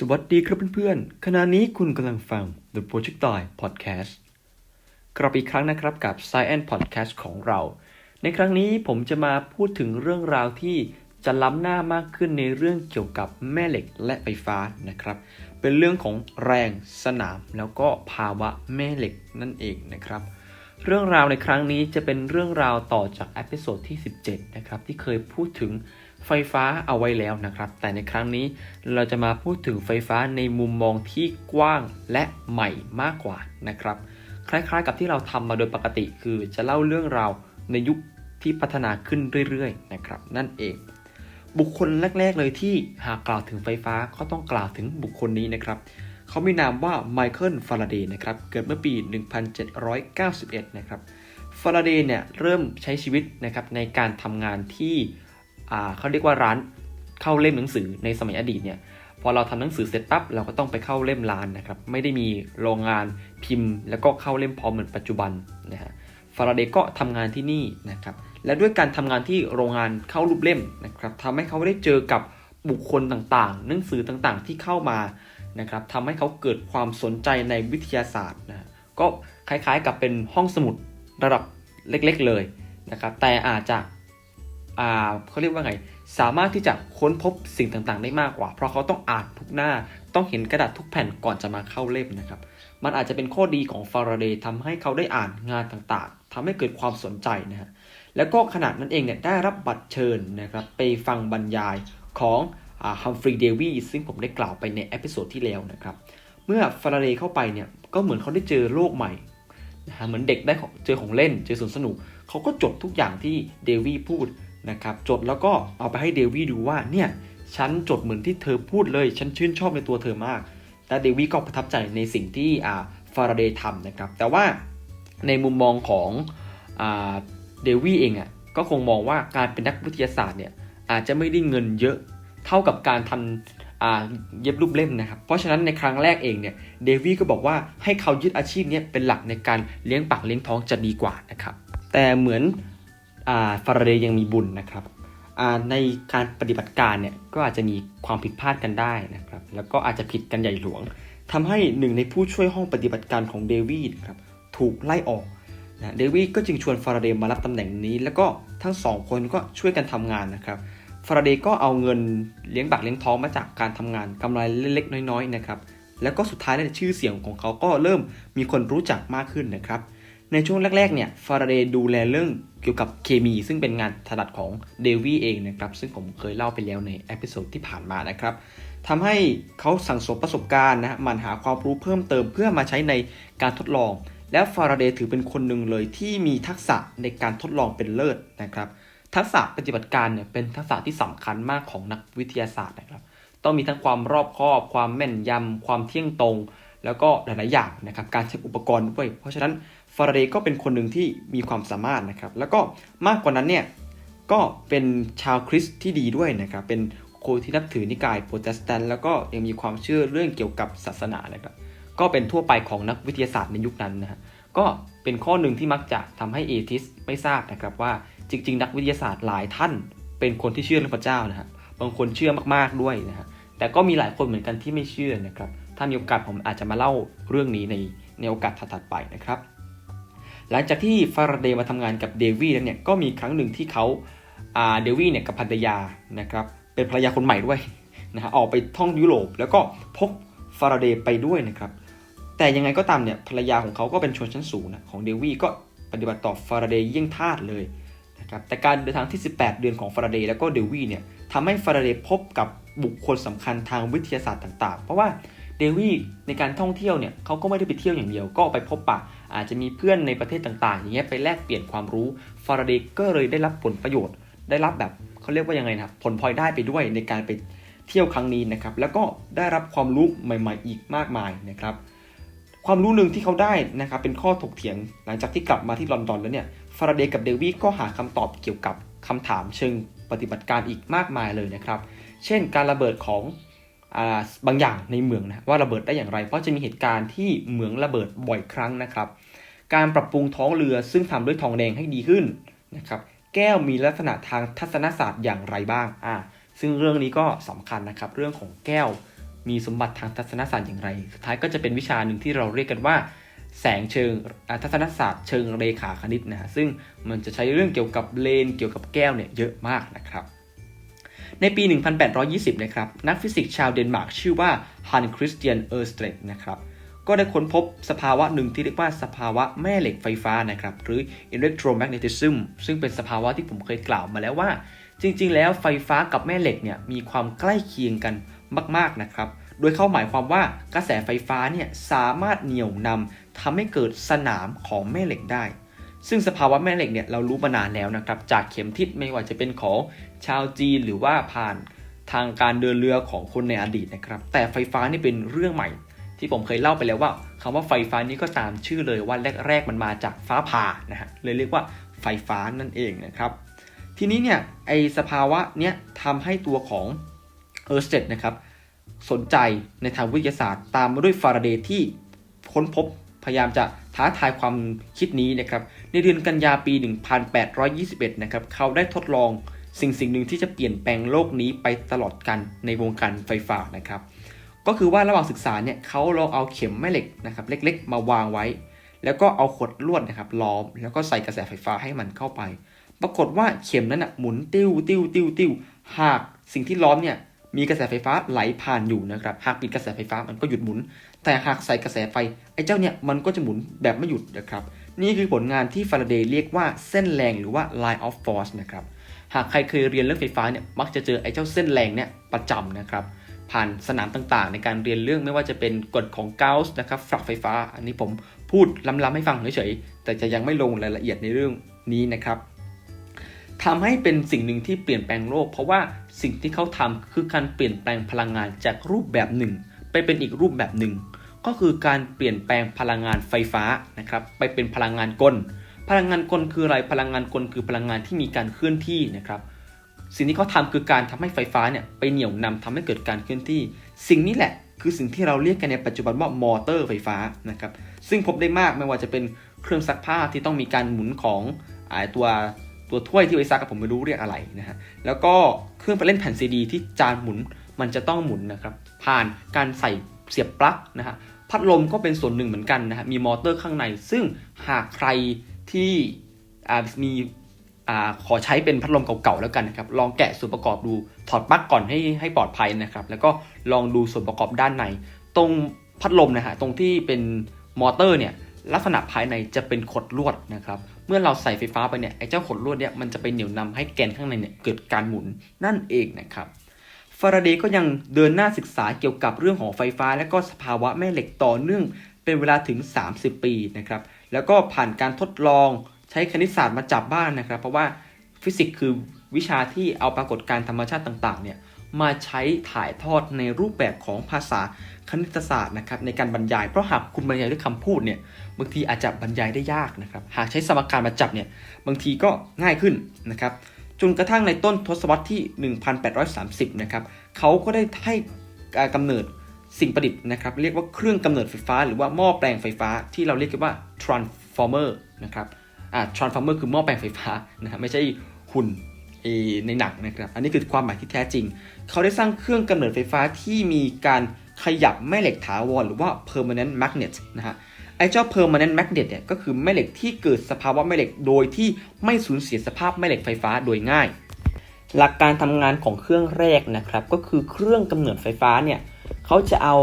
สวัสดีครับเพื่อนๆ ขณะนี้คุณกำลังฟัง The Projectile Podcast กลับอีกครั้งนะครับกับ Science Podcast ของเรา ในครั้งนี้ผมจะมาพูดถึงเรื่องราวที่จะล้ำหน้ามากขึ้นในเรื่องเกี่ยวกับแม่เหล็กและไฟฟ้านะครับ เป็นเรื่องของแรงสนามแล้วก็ภาวะแม่เหล็กนั่นเองนะครับ เรื่องราวในครั้งนี้จะเป็นเรื่องราวต่อจากเอพิโซดที่ 17 นะครับที่เคยพูดถึง ไฟฟ้าเอาไว้แล้วนะครับ แต่ในครั้งนี้เราจะมาพูดถึงไฟฟ้าในมุมมองที่กว้างและใหม่มากกว่านะครับ คล้ายๆกับที่เราทำมาโดยปกติคือจะเล่าเรื่องราวในยุคที่พัฒนาขึ้นเรื่อยๆนะครับ นั่นเอง บุคคลแรก ๆ เลยที่หากกล่าวถึงไฟฟ้าก็ต้องกล่าวถึงบุคคลนี้นะครับเขามีนามว่าไมเคิลฟาราเดย์นะครับ เกิดเมื่อปี 1791 นะครับ ฟาราเดย์เนี่ยเริ่มใช้ชีวิตนะครับในการทำงานที่ เขาเรียกว่าร้านเข้าเล่มหนังสือในสมัยอดีตเนี่ยพอเราทำหนังสือเสร็จปั๊บเราก็ต้องไปเข้าเล่มร้านนะครับไม่ได้มีโรงงานพิมพ์ แล้วก็เข้าเล่มพร้อมเหมือนปัจจุบันนะฮะฟาราเดย์ก็ทำงานที่นี่นะครับและด้วยการทำงานที่โรงงานเข้ารูปเล่มนะครับทำให้เขาได้เจอกับบุคคลต่างๆ หนังสือต่างๆที่เข้ามานะครับทำให้เขาเกิดความสนใจในวิทยาศาสตร์นะก็คล้ายๆกับเป็นห้องสมุดระดับเล็กๆเลยนะครับแต่อาจจะ เขาเรียกว่าไง สามารถที่จะค้นพบสิ่งต่างๆ ได้มากกว่า เพราะเขาต้องอ่านทุกหน้า ต้องเห็นกระดาษทุกแผ่นก่อนจะมาเข้าเล่มนะครับ มันอาจจะเป็นข้อดีของฟาราเดย์ทำให้เขาได้อ่านงานต่างๆทำให้เกิดความสนใจนะฮะ แล้วก็ขนาดนั้นเองเนี่ยได้รับบัตรเชิญนะครับไปฟังบรรยายของฮัมฟรีย์เดวีซึ่งผมได้กล่าวไปในเอพิโซดที่แล้วนะครับ เมื่อฟาราเดย์เข้าไปเนี่ยก็เหมือนเขาได้เจอโลกใหม่นะฮะเหมือนเด็กได้เจอของเล่น เจอสวนสนุก เขาก็จดทุกอย่างที่เดวีพูด นะครับจดแล้วก็เอาไปให้เดวี่ดูว่าเนี่ยฉันจดเหมือนที่เธอพูดเลย ฉันชื่นชอบในตัวเธอมากและเดวี่ก็ประทับใจในสิ่งที่อ่าฟาราเดย์ทำนะครับ แต่ว่าในมุมมองของอ่าเดวี่เองอะก็คงมองว่าการเป็นนักวิทยาศาสตร์เนี่ยอาจจะไม่ได้เงินเยอะเท่ากับการทำอ่าเย็บรูปเล่มนะครับ เพราะฉะนั้นในครั้งแรกเองเนี่ยเดวี่ก็บอกว่าให้เขายึดอาชีพนี้เป็นหลักในการเลี้ยงปากเลี้ยงท้องจะดีกว่านะครับ แต่เหมือน ฟาราเดย์ยังมีบุญนะครับในการปฏิบัติการเนี่ยก็อาจจะมีความผิดพลาดกันได้นะครับ แล้วก็อาจจะผิดกันใหญ่หลวงทำให้หนึ่งในผู้ช่วยห้องปฏิบัติการของเดวีดครับถูกไล่ออกนะเดวีดก็จึงชวนฟาราเดย์มารับตำแหน่งนี้ แล้วก็ทั้งสองคนก็ช่วยกันทำงานนะครับฟาราเดย์ก็เอาเงินเลี้ยงปากเลี้ยงท้องมาจากการทำงานกำไรเล็กๆ น้อยๆนะครับแล้วก็สุดท้ายเนี่ยชื่อเสียงของเขาก็เริ่มมีคนรู้จักมากขึ้นนะครับ ในช่วงแรกๆเนี่ยฟาราเดย์ดูแลเรื่องเกี่ยวกับเคมี ซึ่งเป็นงานถนัดของเดวี่เองนะครับซึ่งผมเคยเล่าไปแล้วในเอพิโซดที่ผ่านมานะครับทำให้เขาสั่งสมประสบการณ์นะมันหาความรู้เพิ่มเติมเพื่อมาใช้ในการทดลอง แล้วฟาราเดย์ถือเป็นคนหนึ่งเลยที่มีทักษะในการทดลองเป็นเลิศนะครับทักษะปฏิบัติการเนี่ยเป็นทักษะที่สำคัญมากของนักวิทยาศาสตร์นะครับต้องมีทั้งความรอบคอบ ความแม่นยำความเที่ยงตรง แล้วก็หลาย ๆ อย่างนะครับการใช้อุปกรณ์ด้วย เพราะฉะนั้น ฟาราเดย์ก็เป็นคนหนึ่งที่มีความสามารถนะครับ แล้วก็มากกว่านั้นเนี่ยก็เป็นชาวคริสต์ที่ดีด้วยนะครับ เป็นคนที่นับถือนิกายโปรเตสแตนต์แล้วก็ยังมีความเชื่อเรื่องเกี่ยวกับศาสนานะครับ ก็เป็นทั่วไปของนักวิทยาศาสตร์ในยุคนั้นนะฮะก็เป็นข้อหนึ่งที่มักจะทำให้เอทิสไม่ทราบนะครับว่าจริง ๆ นักวิทยาศาสตร์หลายท่าน เป็นคนที่เชื่อเรื่องพระเจ้านะฮะบางคนเชื่อมากๆด้วยนะฮะแต่ก็มีหลายคนเหมือนกันที่ไม่เชื่อนะครับ ถ้ามีโอกาสผมอาจจะมาเล่าเรื่องนี้ในในโอกาสถัดๆไปนะครับ หลังจากที่ฟาราเดย์มาทำงานกับเดวี่แล้วเนี่ยก็มีครั้งหนึ่งที่เขาเดวี่เนี่ยกับภรรยานะครับเป็นภรรยาคนใหม่ด้วยนะฮะออกไปท่องยุโรป แล้วก็พกฟาราเดย์ไปด้วยนะครับแต่ยังไงก็ตามเนี่ยภรรยาของเขาก็เป็นชนชั้นสูงนะของเดวี่ก็ปฏิบัติต่อฟาราเดย์เยี่ยงทาสเลยนะครับแต่การเดินทางที่ 18 เดือนของฟาราเดย์แล้วก็เดวี่เนี่ยทำให้ฟาราเดย์พบกับบุคคลสำคัญทางวิทยาศาสตร์ต่าง ๆ เพราะว่าเดวี่ในการท่องเที่ยวเนี่ยเขาก็ไม่ได้ไปเที่ยวอย่างเดียว ก็ไปพบปะ อาจจะมีเพื่อนในประเทศต่างๆ อย่างเงี้ยไปแลกเปลี่ยนความรู้ฟาราเดย์ก็เลยได้รับผลประโยชน์ ได้รับแบบเขาเรียกว่ายังไงนะครับผลพลอยได้ไปด้วยในการไปเที่ยวครั้งนี้นะครับแล้วก็ได้รับความรู้ใหม่ ๆ อีกมากมายนะครับความรู้หนึ่งที่เขาได้นะครับเป็นข้อถกเถียงหลังจากที่กลับมาที่ลอนดอนแล้วเนี่ยฟาราเดย์กับเดวี่ก็หาคำตอบเกี่ยวกับคำถามเชิงปฏิบัติการอีกมากมายเลยนะครับ เช่นการระเบิดของ บางอย่างในเมืองนะว่าระเบิดได้อย่างไร เพราะจะมีเหตุการณ์ที่เหมืองระเบิดบ่อยครั้งนะครับ การปรับปรุงท้องเรือซึ่งทำด้วยทองแดงให้ดีขึ้นนะครับแก้วมีลักษณะทางทัศนศาสตร์อย่างไรบ้างอ่าซึ่งเรื่องนี้ก็สำคัญนะครับ เรื่องของแก้วมีสมบัติทางทัศนศาสตร์อย่างไร สุดท้ายก็จะเป็นวิชาหนึ่งที่เราเรียกกันว่า แสงเชิงทัศนศาสตร์เชิงเรขาคณิตนะฮะซึ่งมันจะใช้เรื่องเกี่ยวกับเลนเกี่ยวกับแก้วเนี่ยเยอะมากนะครับ ในปี 1820 นะครับ นักฟิสิกส์ชาวเดนมาร์กชื่อว่าฮันคริสเตียนเออร์สเตรดนะครับ ก็ได้ค้นพบสภาวะหนึ่งที่เรียกว่าสภาวะแม่เหล็กไฟฟ้านะครับ หรือ electromagnetism ซึ่งเป็นสภาวะที่ผมเคยกล่าวมาแล้วว่า จริง ๆ แล้วไฟฟ้ากับแม่เหล็กเนี่ยมีความใกล้เคียงกันมาก ๆ นะครับ โดยเข้าหมายความว่ากระแสไฟฟ้าเนี่ยสามารถเหนี่ยวนำทำให้เกิดสนามของแม่เหล็กได้ ซึ่งสภาวะแม่เหล็กเนี่ยเรารู้มานานแล้วนะครับจากเข็มทิศไม่ว่าจะเป็นของชาวจีนหรือว่าผ่านทางการเดินเรือของคนในอดีตนะครับแต่ไฟฟ้านี่เป็นเรื่องใหม่ ที่ผมเคยเล่าไปแล้วว่าคำว่าไฟฟ้านี้ก็ตามชื่อเลยว่าแรกๆ มันมาจากฟ้าผ่านะฮะเลยเรียกว่าไฟฟ้านั่นเองนะครับทีนี้เนี่ยไอสภาวะเนี้ยทำให้ตัวของเออร์สเตดนะครับสนใจในทางวิทยาศาสตร์ ตามมาด้วยฟาราเดย์ที่ค้นพบพยายามจะ ท้าทายความคิดนี้นะครับ ในเดือนกันยาปี 1821 นะครับ เขาได้ทดลองสิ่งสิ่งหนึ่งที่จะเปลี่ยนแปลงโลกนี้ไปตลอดกันในวงการไฟฟ้านะครับ ก็คือว่าระหว่างศึกษาเนี่ยเขาลองเอาเข็มแม่เหล็กนะครับเล็กๆ มาวางไว้ แล้วก็เอาขดลวดนะครับล้อม แล้วก็ใส่กระแสไฟฟ้าให้มันเข้าไป ปรากฏว่าเข็มนั้นนะหมุนติ้วติ้วติ้วติ้วหากสิ่งที่ล้อมเนี่ยมีกระแสไฟฟ้าไหลผ่านอยู่นะครับ หากปิดกระแสไฟฟ้ามันก็หยุดหมุน แต่หากใส่กระแสไฟ ไอ้เจ้าเนี่ยมันก็จะหมุนแบบไม่หยุดนะครับ นี่คือผลงานที่ฟาราเดย์เรียกว่าเส้นแรงหรือว่า line of force นะครับ หากใครเคยเรียนเรื่องไฟฟ้าเนี่ยมักจะเจอไอ้เจ้าเส้นแรงเนี่ยประจำนะครับ ผ่านสนามต่างๆ ในการเรียนเรื่องไม่ว่าจะเป็นกฎของเกาส์นะครับฝักไฟฟ้า อันนี้ผมพูดล้ำๆให้ฟังเฉยๆแต่จะยังไม่ลงรายละเอียดในเรื่องนี้นะครับทำให้เป็นสิ่งหนึ่งที่เปลี่ยนแปลงโลก เพราะว่าสิ่งที่เขาทำคือการเปลี่ยนแปลงพลังงานจากรูปแบบหนึ่ง ไปเป็นอีกรูปแบบหนึ่ง ก็คือการเปลี่ยนแปลงพลังงานไฟฟ้านะครับไปเป็นพลังงานกล พลังงานกลคืออะไรพลังงานกลคือพลังงานที่มีการเคลื่อนที่นะครับสิ่งที่เขาทำคือการทำให้ไฟฟ้าเนี่ยไปเหนี่ยวนำทำให้เกิดการเคลื่อนที่ สิ่งนี้แหละคือสิ่งที่เราเรียกกันในปัจจุบันว่ามอเตอร์ไฟฟ้านะครับซึ่งพบได้มากไม่ว่าจะเป็นเครื่องซักผ้าที่ต้องมีการหมุนของอตัวตัวถ้วยที่ไว้ซักกับผมไม่รู้เรียกอะไรนะฮะแล้วก็เครื่องไปเล่นแผ่นซีดี ที่จานหมุนมันจะต้องหมุนนะครับผ่านการใส่ เสียบปลั๊กนะฮะพัดลมก็เป็นส่วนหนึ่งเหมือนกันนะฮะมีมอเตอร์ข้างใน ซึ่งหากใครที่มีขอใช้เป็นพัดลมเก่าๆแล้วกันนะครับ ลองแกะส่วนประกอบดู ถอดปลั๊กก่อนให้ให้ปลอดภัยนะครับ แล้วก็ลองดูส่วนประกอบด้านใน ตรงพัดลมนะฮะ ตรงที่เป็นมอเตอร์เนี่ย ลักษณะภายในจะเป็นขดลวดนะครับ เมื่อเราใส่ไฟฟ้าไปเนี่ย ไอ้เจ้าขดลวดเนี่ย มันจะไปเหนี่ยวนำให้แกนข้างในเนี่ยเกิดการหมุนนั่นเองนะครับ ฟาราเดย์ก็ยังเดินหน้าศึกษาเกี่ยวกับเรื่องของไฟฟ้า และก็สภาวะแม่เหล็กต่อเนื่อง เป็นเวลาถึง 30 ปีนะครับ แล้วก็ผ่านการทดลองใช้คณิตศาสตร์มาจับบ้านนะครับ เพราะว่าฟิสิกส์คือวิชาที่เอาปรากฏการธรรมชาติต่างๆเนี่ยมาใช้ถ่ายทอดในรูปแบบของภาษาคณิตศาสตร์นะครับในการบรรยาย เพราะหากคุณบรรยายด้วยคำพูดเนี่ยบางทีอาจจะบรรยายได้ยากนะครับ หากใช้สมการมาจับเนี่ยบางทีก็ง่ายขึ้นนะครับ จนกระทั่งในต้นทศวรรษที่ 1830 นะครับเขาก็ได้ให้การกำเนิดสิ่งประดิษฐ์นะครับ เรียกว่าเครื่องกำเนิดไฟฟ้า หรือว่าหม้อแปลงไฟฟ้าที่เราเรียกกันว่า transformer นะครับอ่า transformer คือหม้อแปลงไฟฟ้านะฮะไม่ใช่หุ่นในหนังนะครับ อันนี้คือความหมายที่แท้จริง เขาได้สร้างเครื่องกำเนิดไฟฟ้าที่มีการขยับแม่เหล็กถาวรหรือว่า permanent magnet นะฮะ ไอ้เจ้า permanent magnet เนี่ยก็คือแม่เหล็กที่เกิดสภาวะแม่เหล็กโดยที่ไม่สูญเสียสภาพแม่เหล็กไฟฟ้าโดยง่าย หลักการทำงานของเครื่องแรกนะครับก็คือเครื่องกำเนิดไฟฟ้าเนี่ยเขาจะเอา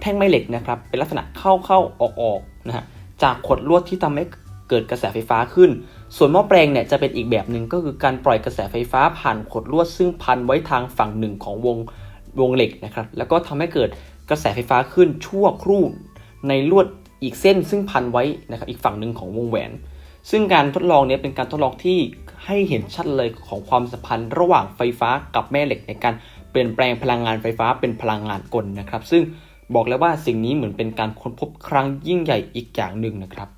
แท่งแม่เหล็กนะครับเป็นลักษณะเข้าเข้าออกออกนะฮะจากขดลวดที่ทำให้เกิดกระแสไฟฟ้าขึ้น ส่วนหม้อแปลงเนี่ยจะเป็นอีกแบบหนึ่งก็คือการปล่อยกระแสไฟฟ้าผ่านขดลวดซึ่งพันไว้ทางฝั่งหนึ่งของวงวงเหล็กนะครับแล้วก็ทำให้เกิดกระแสไฟฟ้าขึ้นชั่วครู่ในลวด อีกเส้นซึ่งพันไว้นะครับอีกฝั่งหนึ่งของวงแหวน ซึ่งการทดลองนี้เป็นการทดลองที่ให้เห็นชัดเลยของความสัมพันธ์ระหว่างไฟฟ้ากับแม่เหล็กในการเปลี่ยนแปลงพลังงานไฟฟ้าเป็นพลังงานกลนะครับ ซึ่งบอกแล้วว่าสิ่งนี้เหมือนเป็นการค้นพบครั้งยิ่งใหญ่อีกอย่างหนึ่งนะครับ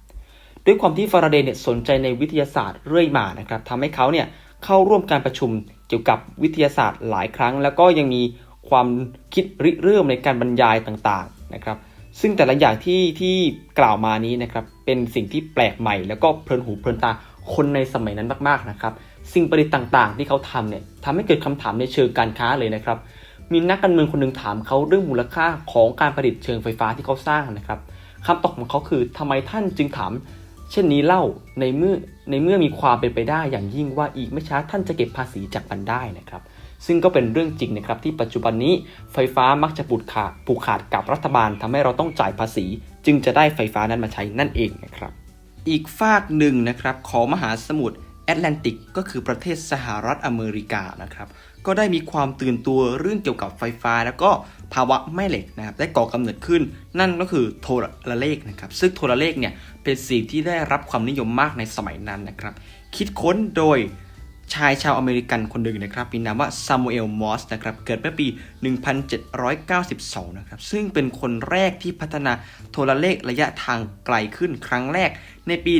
ด้วยความที่ฟาราเดย์เนี่ยสนใจในวิทยาศาสตร์เรื่อยมานะครับทำให้เขาเนี่ยเข้าร่วมการประชุมเกี่ยวกับวิทยาศาสตร์หลายครั้ง แล้วก็ยังมีความคิดริเริ่มในการบรรยายต่างๆนะครับ ซึ่งแต่ละอย่างที่ที่กล่าวมานี้นะครับเป็นสิ่งที่แปลกใหม่ แล้วก็เพลินหูเพลินตาคนในสมัยนั้นมากๆนะครับ สิ่งประดิษฐ์ต่างๆ ที่เขาทำเนี่ยทำให้เกิดคำถามในเชิงการค้าเลยนะครับ มีนักการเมืองคนหนึ่งถามเขาเรื่องมูลค่าของการผลิตเชิงไฟฟ้าที่เขาสร้างนะครับคำตอบของเขาคือทำไมท่านจึงถาม เช่นนี้เล่าในเมื่อในเมื่อมีความเป็นไปได้อย่างยิ่งว่าอีกไม่ช้าท่านจะเก็บภาษีจากมันได้นะครับ ซึ่งก็เป็นเรื่องจริงนะครับที่ปัจจุบันนี้ไฟฟ้ามักจะผูกขาดผูกขาดกับรัฐบาลทำให้เราต้องจ่ายภาษี จึงจะได้ไฟฟ้านั้นมาใช้นั่นเองนะครับ อีกฝากหนึ่งนะครับของมหาสมุทรแอตแลนติกก็คือประเทศสหรัฐอเมริกานะครับก็ได้มีความตื่นตัวเรื่องเกี่ยวกับไฟฟ้า แล้วก็ภาวะแม่เหล็กนะครับได้ก่อกำเนิดขึ้น นั่นก็คือโทรเลขนะครับซึ่งโทรเลขเนี่ยเป็นสิ่งที่ได้รับความนิยมมากในสมัยนั้นนะครับคิดค้นโดย ชายชาวอเมริกันคนหนึ่งนะครับมีนามว่าซามูเอล มอสนะครับเกิดเมื่อปี 1792 นะครับซึ่งเป็นคนแรกที่พัฒนาโทรเลขระยะทางไกลขึ้นครั้งแรกในปี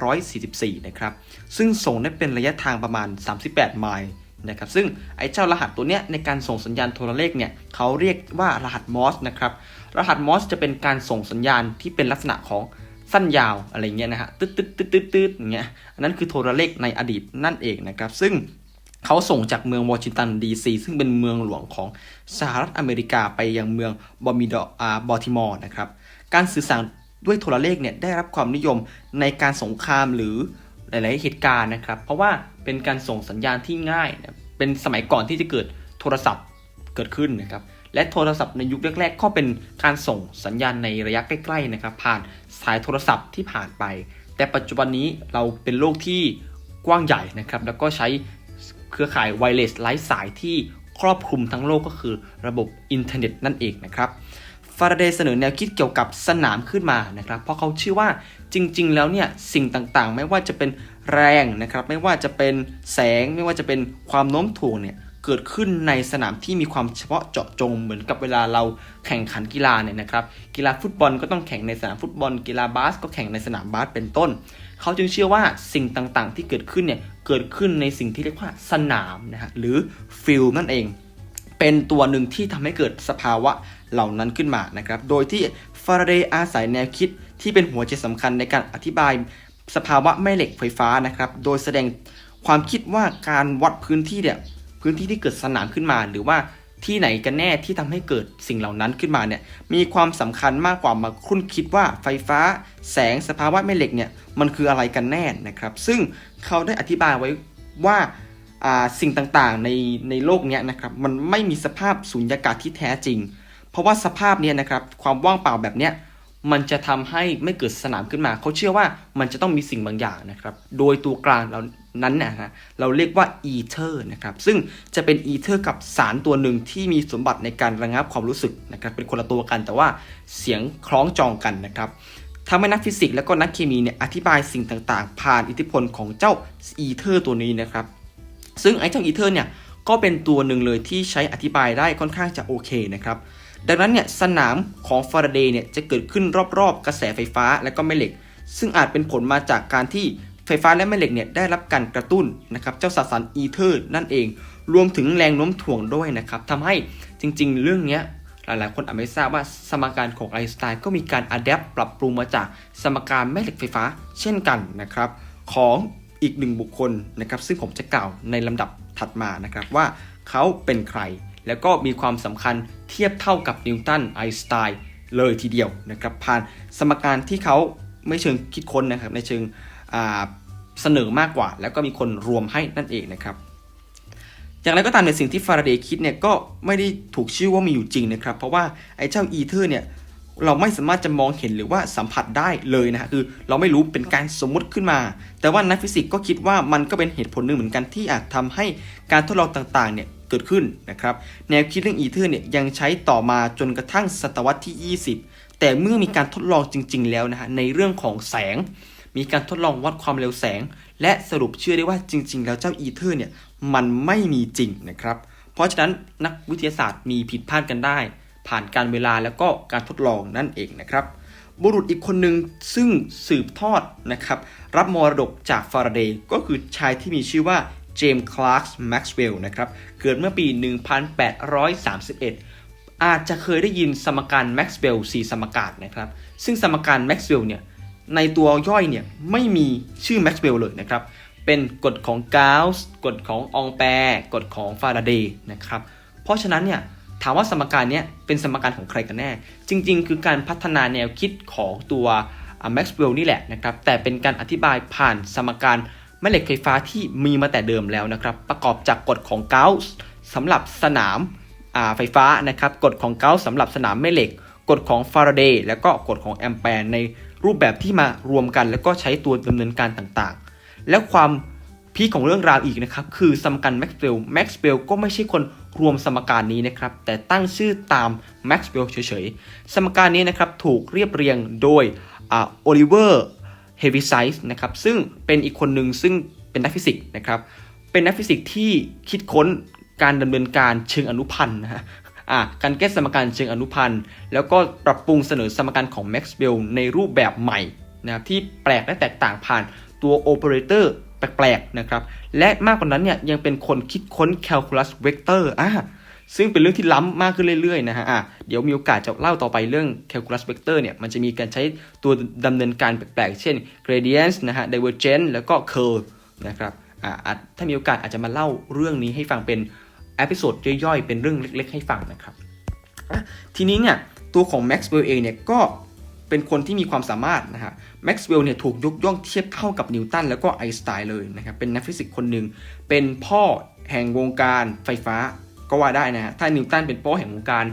1844 นะครับซึ่งส่งได้เป็นระยะทางประมาณ 38 ไมล์นะครับซึ่งไอ้เจ้ารหัสตัวเนี้ยในการส่งสัญญาณโทรเลขเนี่ยเขาเรียกว่ารหัสมอสนะครับรหัสมอสจะเป็นการส่งสัญญาณที่เป็นลักษณะของ สั้นยาวอะไรเงี้ยนะฮะตึ๊ดตึ๊ดตึ๊ดตึ๊ดตึ๊ดอย่างเงี้ยอันนั้นคือโทรเลขในอดีตนั่นเองนะครับซึ่งเขาส่งจากเมืองวอชิงตันดีซีซึ่งเป็นเมืองหลวงของสหรัฐอเมริกาไปยังเมืองบอมิดอาบอติมอร์นะครับการสื่อสารด้วยโทรเลขเนี่ยได้รับความนิยมในการสงครามหรือหลาย ๆ เหตุการณ์นะครับ เพราะว่าเป็นการส่งสัญญาณที่ง่าย เป็นสมัยก่อนที่จะเกิดโทรศัพท์เกิดขึ้นนะครับ และโทรศัพท์ในยุคแรก ๆ ก็เป็นการส่งสัญญาณในระยะใกล้ๆนะครับผ่านสายโทรศัพท์ที่ผ่านไป แต่ปัจจุบันนี้เราเป็นโลกที่กว้างใหญ่นะครับแล้วก็ใช้เครือข่ายไวเลสไร้สายที่ครอบคลุมทั้งโลกก็คือระบบอินเทอร์เน็ตนั่นเองนะครับฟาราเดย์เสนอแนวคิดเกี่ยวกับสนามขึ้นมานะครับ เพราะเขาเชื่อว่าจริง ๆ แล้วเนี่ยสิ่งต่างๆ ไม่ว่าจะเป็นแรงนะครับ ไม่ว่าจะเป็นแสง ไม่ว่าจะเป็นความโน้มถ่วงเนี่ย เกิดขึ้นในสนามที่มีความเฉพาะเจาะจงเหมือนกับเวลาเราแข่งขันกีฬาเนี่ยนะครับ กีฬาฟุตบอลก็ต้องแข่งในสนามฟุตบอล กีฬาบาสก็แข่งในสนามบาสเป็นต้น เขาจึงเชื่อว่าสิ่งต่างๆ ที่เกิดขึ้นเนี่ยเกิดขึ้นในสิ่งที่เรียกว่าสนามนะฮะหรือฟิลนั่นเอง เป็นตัวหนึ่งที่ทำให้เกิดสภาวะเหล่านั้นขึ้นมานะครับ โดยที่ฟาราเดย์อาศัยแนวคิดที่เป็นหัวใจสำคัญในการอธิบายสภาวะแม่เหล็กไฟฟ้านะครับ โดยแสดงความคิดว่าการวัดพื้นที่เนี่ย พื้นที่ที่เกิดสนามขึ้นมา หรือว่าที่ไหนกันแน่ที่ทำให้เกิดสิ่งเหล่านั้นขึ้นมาเนี่ยมีความสำคัญมากกว่ามาคุ้นคิดว่าไฟฟ้า แสงสภาวะแม่เหล็กเนี่ยมันคืออะไรกันแน่นะครับ ซึ่งเขาได้อธิบายไว้ว่าสิ่งต่างๆในในโลกเนี้ยนะครับมันไม่มีสภาพสุญญากาศที่แท้จริง เพราะว่าสภาพเนี้ยนะครับความว่างเปล่าแบบเนี้ย มันจะทำให้ไม่เกิดสนามขึ้นมา เขาเชื่อว่ามันจะต้องมีสิ่งบางอย่างนะครับ โดยตัวกลางเรานั้นนะฮะเราเรียกว่าอีเทอร์นะครับ ซึ่งจะเป็นอีเทอร์กับสารตัวหนึ่งที่มีสมบัติในการระงับความรู้สึกนะครับ เป็นคนละตัวกันแต่ว่าเสียงคล้องจองกันนะครับทำให้นักฟิสิกส์และก็นักเคมีเนี่ยอธิบายสิ่งต่างๆ ผ่านอิทธิพลของเจ้าอีเทอร์ตัวนี้นะครับ ซึ่งไอ้เจ้าอีเทอร์เนี่ยก็เป็นตัวหนึ่งเลยที่ใช้อธิบายได้ค่อนข้างจะโอเคนะครับ ดังนั้นเนี่ยสนามของฟาราเดย์เนี่ยจะเกิดขึ้นรอบๆ กระแสไฟฟ้าและก็แม่เหล็ก ซึ่งอาจเป็นผลมาจากการที่ไฟฟ้าและแม่เหล็กเนี่ยได้รับการกระตุ้นนะครับเจ้าสสารอีเทอร์นั่นเอง รวมถึงแรงโน้มถ่วงด้วยนะครับทำให้จริงๆ เรื่องนี้ยหลายๆ คนอาจไม่ทราบว่าสมการของไอน์สไตน์ก็มีการอัดแอปปรับปรุงมาจากสมการแม่เหล็กไฟฟ้าเช่นกันนะครับของอีกหนึ่งบุคคลนะครับซึ่งผมจะกล่าวในลำดับถัดมานะครับว่าเขาเป็นใคร แล้วก็มีความสำคัญ เทียบเท่ากับนิวตันไอน์สไตน์เลยทีเดียวนะครับผ่านสมการที่เขาไม่เชิงคิดค้นนะครับในเชิงเสนอมากกว่า แล้วก็มีคนรวมให้นั่นเองนะครับอย่างไรก็ตามในสิ่งที่ฟาราเดย์คิดเนี่ยก็ไม่ได้ถูกชื่อว่ามีอยู่จริงนะครับ เพราะว่าไอ้เจ้าอีเทอร์เนี่ยเราไม่สามารถจะมองเห็นหรือว่าสัมผัสได้เลยนะฮะคือเราไม่รู้เป็นการสมมุติขึ้นมา แต่ว่านักฟิสิกส์ก็คิดว่ามันก็เป็นเหตุผลหนึ่งเหมือนกันที่อาจทำให้การทดลองต่างๆเนี่ย เกิดขึ้นนะครับ แนวคิดเรื่องอีเทอร์เนี่ยยังใช้ต่อมาจนกระทั่งศตวรรษที่ 20 แต่เมื่อมีการทดลองจริง ๆ แล้วนะฮะในเรื่องของแสง มีการทดลองวัดความเร็วแสง และสรุปเชื่อได้ว่าจริง ๆ แล้วเจ้าอีเทอร์เนี่ยมันไม่มีจริงนะครับ เพราะฉะนั้นนักวิทยาศาสตร์มีผิดพลาดกันได้ ผ่านการเวลาแล้วก็การทดลองนั่นเองนะครับบุรุษอีกคนหนึ่งซึ่งสืบทอดนะครับรับมรดกจากฟาราเดย์ก็คือชายที่มีชื่อว่า เจมส์คลาร์กแม็กซ์เวลล์นะครับ เกิดเมื่อปี 1831 อาจจะเคยได้ยินสมการแม็กซ์เวลล์สี่สมการนะครับ ซึ่งสมการแม็กซ์เวลล์เนี่ย ในตัวย่อยเนี่ยไม่มีชื่อแม็กซ์เวลล์เลยนะครับ เป็นกฎของกาส์กฎขององแปร กฎของฟาราเดย์นะครับ เพราะฉะนั้นเนี่ยถามว่าสมการนี้เป็นสมการของใครกันแน่ จริง ๆ คือการพัฒนาแนวคิดของตัวแม็กซ์เวลล์นี่แหละนะครับ แต่เป็นการอธิบายผ่านสมการ แม่เหล็กไฟฟ้าที่มีมาแต่เดิมแล้วนะครับ ประกอบจากกฎของเกาส์สำหรับสนามไฟฟ้านะครับกฎของเกาส์สำหรับสนามแม่เหล็กกฎของฟาราเดย์แล้วก็กฎของแอมแปร์ในรูปแบบที่มารวมกัน แล้วก็ใช้ตัวดำเนินการต่างๆ แล้วความพีของเรื่องราวอีกนะครับ คือสมการแม็กซ์เวลล์แม็กซ์เวลล์ก็ไม่ใช่คนรวมสมการนี้นะครับ แต่ตั้งชื่อตามแม็กซ์เวลล์เฉยๆ สมการนี้นะครับถูกเรียบเรียงโดยโอลิเวอร์ เฮวิไซส์นะครับซึ่งเป็นอีกคนหนึ่งซึ่งเป็นนักฟิสิกส์นะครับเป็นนักฟิสิกส์ที่คิดค้นการดำเนินการเชิงอนุพันธ์นะฮะการแก้สมการเชิงอนุพันธ์ แล้วก็ปรับปรุงเสนอสมการของแม็กซ์เวลล์ในรูปแบบใหม่นะครับที่แปลกและแตกต่างผ่านตัวโอเปอเรเตอร์แปลกๆนะครับและมากกว่านั้นเนี่ยยังเป็นคนคิดค้นแคลคูลัสเวกเตอร์อะ ซึ่งเป็นเรื่องที่ล้ำมากขึ้นเรื่อยๆนะฮะอะเดี๋ยวมีโอกาสจะเล่าต่อไปเรื่องแคลคูลัสเวกเตอร์เนี่ย มันจะมีการใช้ตัวดำเนินการแปลกๆ เช่น gradient นะฮะ divergence แล้วก็ curve นะครับอะถ้ามีโอกาสอาจจะมาเล่าเรื่องนี้ให้ฟังเป็นเอพิโซดย่อยๆ เป็นเรื่องเล็ก ๆ ให้ฟังนะครับ ทีนี้เนี่ยตัวของ Maxwell เองเนี่ยก็เป็นคนที่มีความสามารถนะฮะแม็กซ์เวลล์เนี่ยถูกยกย่องเทียบเท่ากับนิวตันแล้วก็ไอน์สไตน์เลยนะครับ เป็นนักฟิสิกส์คนหนึ่ง เป็นพ่อแห่งวงการไฟฟ้า ก็ว่าได้นะฮะถ้านิวตันเป็นพ่อแห่งวงการ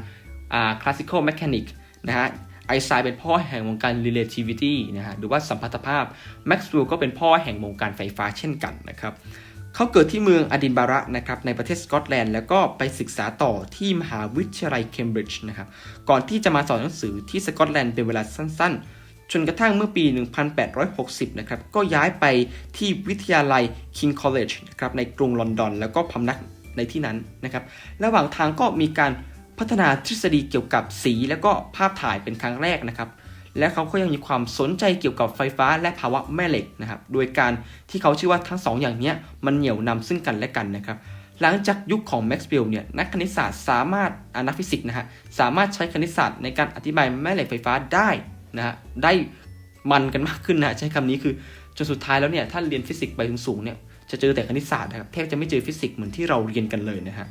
อ่าคลาสสิคอลแมชานิกนะฮะไอน์สไตน์เป็นพ่อแห่งวงการ relativity นะฮะหรือว่าสัมพัทธภาพแม็กซ์เวลล์ก็เป็นพ่อแห่งวงการไฟฟ้าเช่นกันนะครับเขาเกิดที่เมืองอดินบาระนะครับในประเทศสกอตแลนด์แล้วก็ไปศึกษาต่อที่มหาวิทยาลัยเคมบริดจ์นะครับก่อนที่จะมาสอนหนังสือที่สกอตแลนด์เป็นเวลาสั้นๆ จนกระทั่งเมื่อปี 1860 นะครับก็ย้ายไปที่วิทยาลัย King College นะครับในกรุงลอนดอน แล้วก็พำนัก ในที่นั้นนะครับ ระหว่างทางก็มีการพัฒนาทฤษฎีเกี่ยวกับสีแล้วก็ภาพถ่ายเป็นครั้งแรกนะครับ และเขาก็ยังมีความสนใจเกี่ยวกับไฟฟ้าและภาวะแม่เหล็กนะครับ โดยการที่เขาชื่อว่าทั้งสองอย่างนี้มันเหนี่ยวนำซึ่งกันและกันนะครับหลังจากยุคของแม็กซ์เวลล์เนี่ยนักคณิตศาสตร์สามารถนักฟิสิกส์นะฮะสามารถใช้คณิตศาสตร์ในการอธิบายแม่เหล็กไฟฟ้าได้นะฮะได้มันกันมากขึ้นนะใช้คำนี้คือ จนสุดท้ายแล้วเนี่ยถ้าเรียนฟิสิกส์ไปถึงสูงเนี่ยจะเจอแต่คณิตศาสตร์นะครับแทบจะไม่เจอฟิสิกส์เหมือนที่เราเรียนกันเลยนะฮะ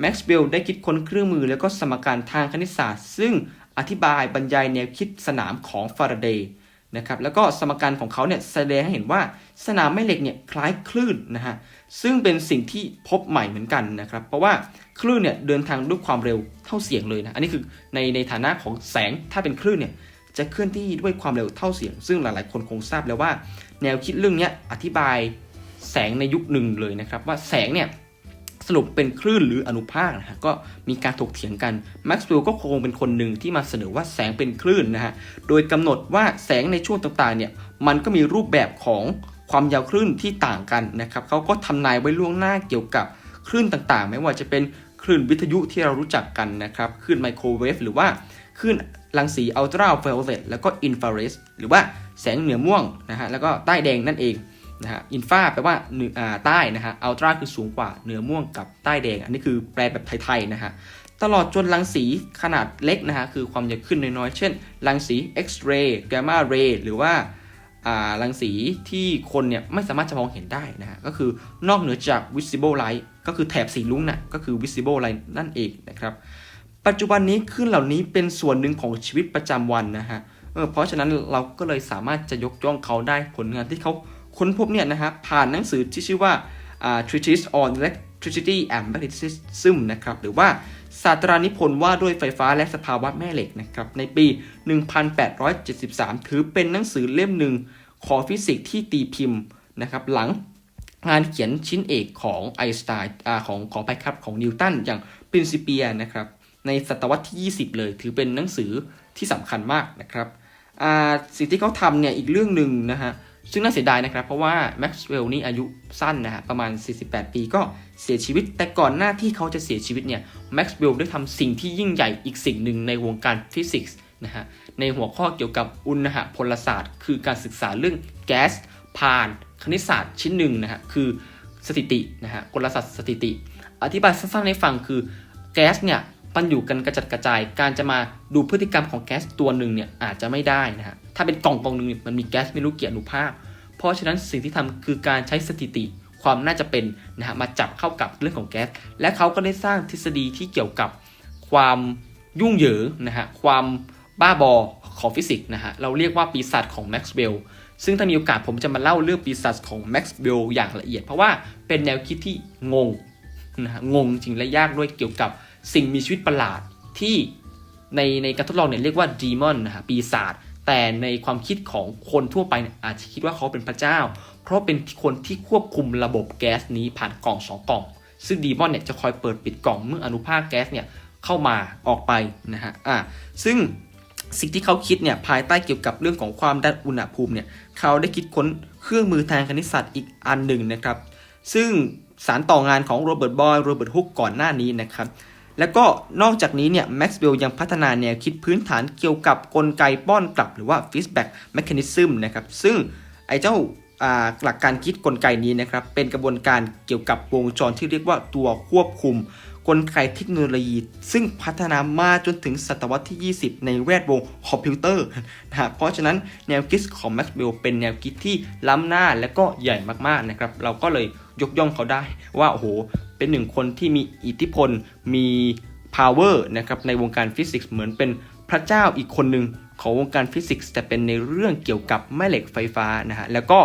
แม็กซ์เวลได้คิดค้นเครื่องมือแล้วก็สมการทางคณิตศาสตร์ ซึ่งอธิบายบรรยายแนวคิดสนามของฟาราเดย์นะครับแล้วก็สมการของเขาเนี่ยแสดงให้เห็นว่าสนามแม่เหล็กเนี่ยคล้ายคลื่นนะฮะซึ่งเป็นสิ่งที่พบใหม่เหมือนกันนะครับเพราะว่าคลื่นเนี่ยเดินทางด้วยความเร็วเท่าเสียงเลยนะอันนี้คือในในฐานะของแสงถ้าเป็นคลื่นเนี่ยจะเคลื่อนที่ด้วยความเร็วเท่าเสียง ซึ่งหลายๆ คนคงทราบแล้วว่า แนวคิดเรื่องนี้อธิบายแสงในยุคหนึ่งเลยนะครับ ว่าแสงเนี่ยสรุปเป็นคลื่นหรืออนุภาคนะฮะก็มีการถกเถียงกันแม็กซ์เวลล์ก็คงเป็นคนหนึ่งที่มาเสนอว่าแสงเป็นคลื่นนะฮะโดยกำหนดว่าแสงในช่วงต่างๆเนี่ยมันก็มีรูปแบบของความยาวคลื่นที่ต่างกันนะครับเขาก็ทำนายไว้ล่วงหน้าเกี่ยวกับคลื่นต่างๆ ไม่ว่าจะเป็นคลื่นวิทยุที่เรารู้จักกันนะครับคลื่นไมโครเวฟหรือว่าคลื่นรังสีอัลตราไวโอเลตแล้วก็อินฟราเรดหรือว่า แสงเหนือม่วงนะฮะแล้วก็ใต้แดงนั่นเองนะฮะอินฟาแปลว่าเหนือใต้นะฮะอัลตราคือสูงกว่าเหนือม่วงกับใต้แดง อันนี้คือแปลแบบไทยๆนะฮะตลอดจนรังสีขนาดเล็กนะฮะคือความยาวขึ้นน้อยๆเช่น รังสี X-ray Gamma ray หรือว่ารังสีที่คนเนี่ยไม่สามารถจะมองเห็นได้นะฮะก็คือนอกเหนือจาก visible light ก็คือแถบสีลุ้งนะ่ะก็คือ visible light นั่นเองนะครับ ปัจจุบันนี้คลื่นเหล่านี้เป็นส่วนหนึ่งของชีวิตประจำวันนะฮะ เเพราะฉะนั้นเราก็เลยสามารถจะยกย่องเขาได้ผลงานที่เขาค้นพบเนี่ยนะฮะผ่านหนังสือที่ชื่อว่า Treatise on Electricity and Magnetism นะครับหรือว่าศาสตรานิพนธ์ว่าด้วยไฟฟ้าและสภาวะแม่เหล็กนะครับในปี 1873 ถือเป็นหนังสือเล่มหนึ่งของฟิสิกส์ที่ตีพิมพ์นะครับหลังงานเขียนชิ้นเอกของไอสไตน์ของของไปครับของนิวตันอย่าง Principia นะครับในศตวรรษที่ 20 เลย ถือเป็นหนังสือที่สำคัญมากนะครับ สิ่งที่เขาทำเนี่ยอีกเรื่องหนึ่งนะฮะซึ่งน่าเสียดายนะครับ เพราะว่าแม็กซ์เวลล์นี่อายุสั้นนะฮะประมาณ 48 ปีก็เสียชีวิต แต่ก่อนหน้าที่เขาจะเสียชีวิตเนี่ยแม็กซ์เวลล์ได้ทำสิ่งที่ยิ่งใหญ่อีกสิ่งหนึ่งในวงการฟิสิกส์นะฮะในหัวข้อเกี่ยวกับอุณหพลศาสตร์ คือการศึกษาเรื่องแก๊สผ่านคณิตศาสตร์ชิ้นหนึ่งนะฮะคือสถิตินะฮะกลศาสตร์สถิติ อธิบายสั้นๆให้ฟังคือแก๊สเนี่ย มันอยู่กันกระจัดกระจาย การจะมาดูพฤติกรรมของแก๊สตัวหนึ่งเนี่ยอาจจะไม่ได้นะฮะ ถ้าเป็นกล่องกล่องหนึ่งมันมีแก๊สไม่รู้เกี่อนุภาค เพราะฉะนั้นสิ่งที่ทำคือการใช้สถิติความน่าจะเป็นนะฮะมาจับเข้ากับเรื่องของแก๊ส และเขาก็ได้สร้างทฤษฎีที่เกี่ยวกับความยุ่งเหยิงนะฮะ ความบ้าบอของฟิสิกส์นะฮะ เราเรียกว่าปีศาจของแม็กซ์เวลล์ซึ่งถ้ามีโอกาสผมจะมาเล่าเรื่องปีศาจของแม็กซ์เวลล์อย่างละเอียด เพราะว่าเป็นแนวคิดที่งงนะฮะงงจริงและยากด้วยเกี่ยวกับ สิ่งมีชีวิตประหลาดที่ในในการทดลองเนี่ยเรียกว่าดีมอนนะฮะปีศาจแต่ในความคิดของคนทั่วไปเนี่ยอาจจะคิดว่าเขาเป็นพระเจ้า เพราะเป็นคนที่ควบคุมระบบแก๊สนี้ผ่านกล่องสองกล่อง ซึ่งดีมอนเนี่ยจะคอยเปิดปิดกล่องเมื่ออนุภาคแก๊สเนี่ยเข้ามาออกไปนะฮะอ่าซึ่งสิ่งที่เขาคิดเนี่ยภายใต้เกี่ยวกับเรื่องของความดันอุณหภูมิเนี่ยเขาได้คิดค้นเครื่องมือทางคณิตศาสตร์อีกอันหนึ่งนะครับ ซึ่งสารต่องานของโรเบิร์ตบอยโรเบิร์ตฮุกก่อนหน้านี้นะครับ แล้วก็นอกจากนี้เนี่ยแม็กซ์เวลล์ยังพัฒนาแนวคิดพื้นฐานเกี่ยวกับกลไกป้อนกลับหรือว่า feedback mechanism นะครับซึ่งไอ้เจ้าหลักการคิดกลไกนี้นะครับเป็นกระบวนการเกี่ยวกับวงจรที่เรียกว่าตัวควบคุม กลไกเทคโนโลยี ซึ่งพัฒนามาจนถึงศตวรรษที่ 20 ในแวดวงคอมพิวเตอร์นะฮะเพราะฉะนั้นแนวคิดของแม็กซ์เวลล์เป็นแนวคิดที่ล้ำหน้าและก็ใหญ่มากๆนะครับเราก็เลยยกย่องเขาได้ว่าโอ้โห เป็นหนึ่งคนที่มีอิทธิพลมี power นะครับในวงการฟิสิกส์เหมือนเป็นพระเจ้าอีกคนหนึ่งของวงการฟิสิกส์แต่เป็นในเรื่องเกี่ยวกับแม่เหล็กไฟฟ้านะฮะแล้วก็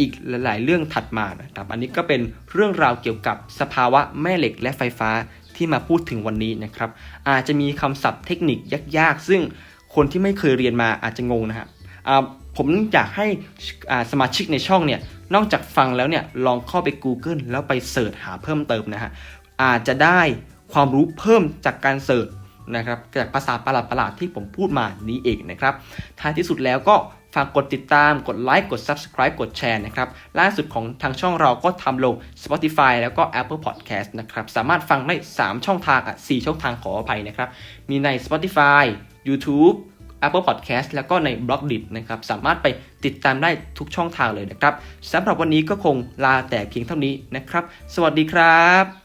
อีกหลาย ๆ เรื่องถัดมานะครับอันนี้ก็เป็นเรื่องราวเกี่ยวกับสภาวะแม่เหล็กและไฟฟ้าที่มาพูดถึงวันนี้นะครับอาจจะมีคำศัพท์เทคนิคยาก ๆ ซึ่งคนที่ไม่เคยเรียนมาอาจจะงงนะฮะอ่า ผมอยากให้สมาชิกในช่องเนี่ยนอกจากฟังแล้วเนี่ยลองเข้าไป Google แล้วไปเสิร์ชหาเพิ่มเติมนะฮะอาจจะได้ความรู้เพิ่มจากการเสิร์ชนะครับจากภาษาประหลาดๆที่ผมพูดมานี้เองนะครับท้ายที่สุดแล้วก็ฝากกดติดตาม กดไลค์ กด Subscribe กดแชร์นะครับ ล่าสุดของทางช่องเราก็ทำลง Spotify แล้วก็ Apple Podcast นะครับ สามารถฟังได้ 3 ช่องทางอะ 4 ช่องทางขออภัยนะครับ มีใน Spotify YouTube Apple Podcast แล้วก็ใน b l o g d i t นะครับ สามารถไปติดตามได้ทุกช่องทางเลยนะครับสำหรับวันนี้ก็คงลาแต่เพียงเท่านี้นะครับ สวัสดีครับ